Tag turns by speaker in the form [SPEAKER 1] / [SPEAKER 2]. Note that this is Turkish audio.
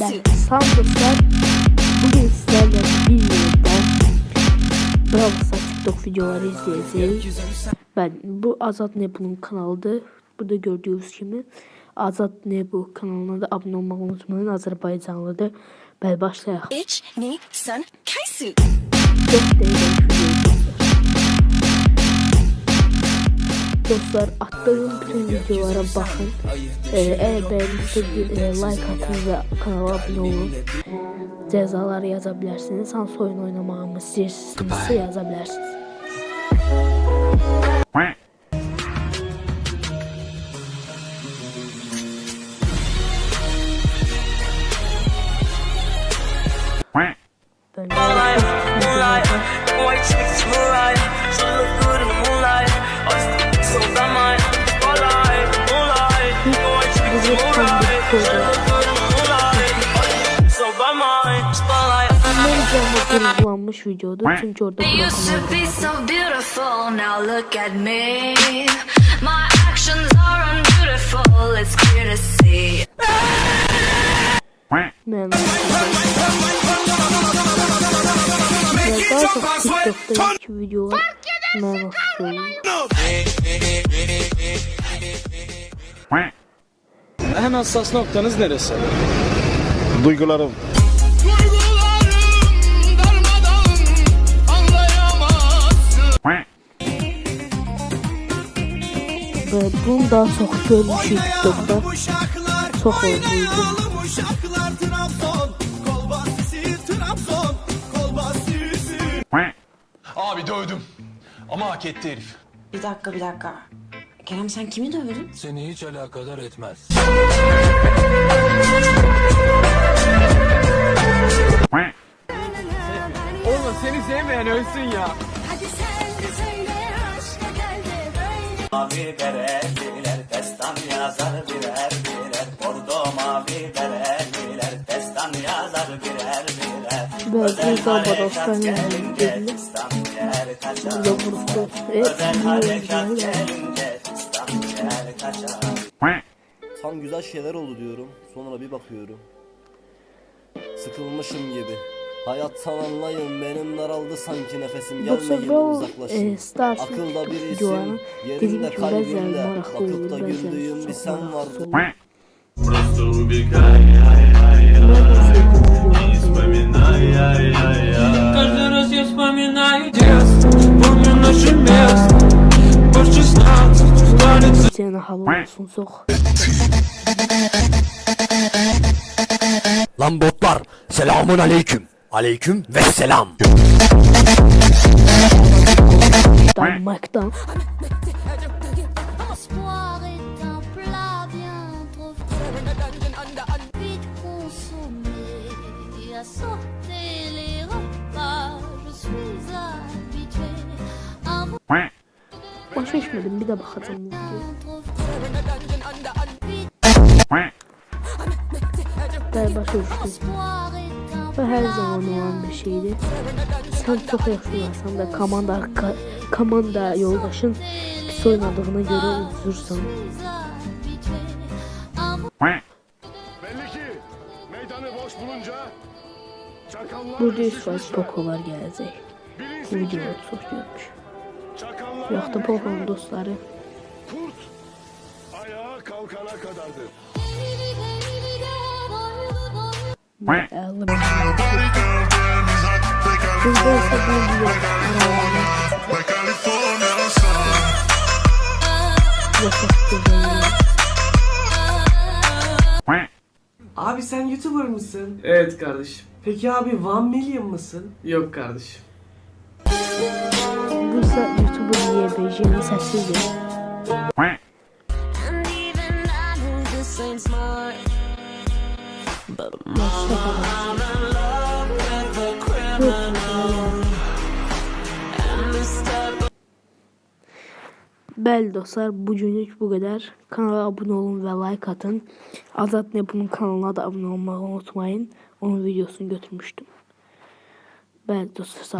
[SPEAKER 1] Ben Samsun'dan bugün sizlerle birlikte Bravo TikTok videoları izleyeceğiz. Ben bu Azat Nebu'nun kanalıdır. Burada gördüğünüz gibi Azat Nebu kanalına da abone olmayı unutmayın. Azerbaycanlıdır. Ben başlayalım. Çok değerli Dostlar attığım bütün videolara bakın. Ee, eğer beğendiyseniz e, like atın ve kanala abone olun. Cezalar yazabilirsiniz. Hangi oyun oynamamı istəyirsinizsə yazabilirsiniz.
[SPEAKER 2] İt's clear to see.
[SPEAKER 3] quack
[SPEAKER 1] Ben daha çok TikTok'taki videolar ben hoşçakalın.
[SPEAKER 3] quack
[SPEAKER 4] En hassas noktanız neresi?
[SPEAKER 5] Duygularım.
[SPEAKER 1] Ve bunu daha çok görmüşüm TikTok'ta. Çok
[SPEAKER 3] quack
[SPEAKER 6] Abi dövdüm. Ama hak etti herif.
[SPEAKER 7] Bir dakika bir dakika. Kerem sen kimi dövdün?
[SPEAKER 6] Seni hiç alakadar etmez.
[SPEAKER 4] Oğlum seni sevmeyen ölsün ya.
[SPEAKER 8] Mavi bereliler destan yazar birer birer. Bordo mavi bereliler destan yazar birer birer.
[SPEAKER 1] Ve bir daha Baros'tan geldi.
[SPEAKER 8] Destan yer kaçar.
[SPEAKER 1] Evet,
[SPEAKER 8] Harekat gelince destan yer kaçar.
[SPEAKER 9] Tam güzel şeyler oldu diyorum. Sonra bir bakıyorum. Sıkılmışım gibi. Hayattan anlayın benim daraldı sanki nefesim
[SPEAKER 1] Yoksa
[SPEAKER 9] gelmeyin
[SPEAKER 1] bu
[SPEAKER 9] uzaklaşın.
[SPEAKER 1] e, Stars
[SPEAKER 9] Akılda bir
[SPEAKER 1] videolarını
[SPEAKER 9] isim,
[SPEAKER 1] dediğim
[SPEAKER 9] yerimde
[SPEAKER 1] gibi bazıları
[SPEAKER 9] kalbimde.
[SPEAKER 1] meraklı olur,
[SPEAKER 9] Bakıp da güldüğüm
[SPEAKER 1] bazıları
[SPEAKER 9] bir
[SPEAKER 1] çok
[SPEAKER 9] sen
[SPEAKER 1] meraklı
[SPEAKER 9] vardı.
[SPEAKER 1] olur.
[SPEAKER 3] quack
[SPEAKER 8] Каждый раз я вспоминаю детство Помню наши места По 16 станет
[SPEAKER 1] Senin halı olsun çok.
[SPEAKER 10] Lan botlar selamun aleyküm. Aleyküm ve selam.
[SPEAKER 3] Quack
[SPEAKER 1] Başa içmedim bir de bakacağım Ben başa düştüm. Bu her zaman olan bir şeydi. Sen çok yaxşılarsan da komanda ka- komanda yoldaşın pis oynadığına göre
[SPEAKER 3] quack
[SPEAKER 5] Belli ki meydanı boş bulunca
[SPEAKER 1] Burada 100% pokolar gələcək. Bu videoları çox görmüş. Yoxda pokonun dostları.
[SPEAKER 5] kurt ayağa kalkana kadardır.
[SPEAKER 1] Burada
[SPEAKER 11] Abi sen YouTuber mısın? Evet kardeşim. Peki abi One Million mısın? Yok kardeşim.
[SPEAKER 1] Bu isə YouTuber YBJ'nin səsidir. Bəli dostlar, bugünlük bu qədər. Kanala abunə olun və like atın. Azad Nebunun kanalına da abunə olmağı unutmayın. Onun videosunu götürmüşdüm. Bəli dostlar, sağ.